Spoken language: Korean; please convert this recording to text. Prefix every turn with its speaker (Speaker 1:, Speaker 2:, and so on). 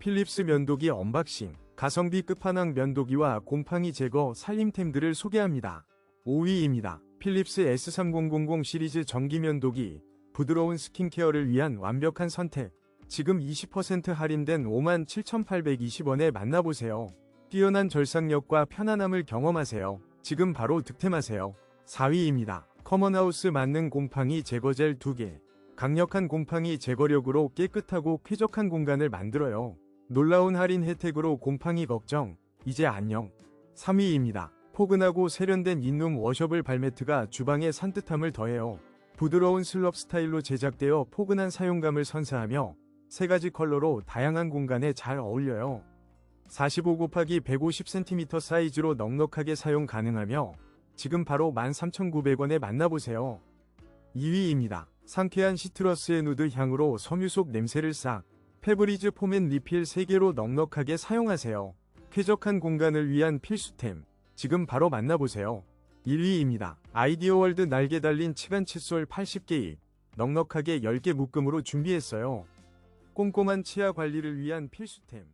Speaker 1: 필립스 면도기 언박싱, 가성비 끝판왕 면도기와 곰팡이 제거 살림템들을 소개합니다. 5위입니다. 필립스 S3000 시리즈 전기 면도기, 부드러운 스킨케어를 위한 완벽한 선택. 지금 20% 할인된 57,820원에 만나보세요. 뛰어난 절삭력과 편안함을 경험하세요. 지금 바로 득템하세요. 4위입니다. 커먼하우스 맞는 곰팡이 제거젤 2개. 강력한 곰팡이 제거력으로 깨끗하고 쾌적한 공간을 만들어요. 놀라운 할인 혜택으로 곰팡이 걱정, 이제 안녕. 3위입니다. 포근하고 세련된 인룸 워셔블 발매트가 주방의 산뜻함을 더해요. 부드러운 슬럽 스타일로 제작되어 포근한 사용감을 선사하며 세 가지 컬러로 다양한 공간에 잘 어울려요. 45 곱하기 150cm 사이즈로 넉넉하게 사용 가능하며 지금 바로 13,900원에 만나보세요. 2위입니다. 상쾌한 시트러스의 누드 향으로 섬유 속 냄새를 싹 페브리즈 폼앤 리필 3개로 넉넉하게 사용하세요. 쾌적한 공간을 위한 필수템 지금 바로 만나보세요. 1위입니다. 아이디어 월드 날개 달린 치간 칫솔 80개입 넉넉하게 10개 묶음으로 준비했어요. 꼼꼼한 치아 관리를 위한 필수템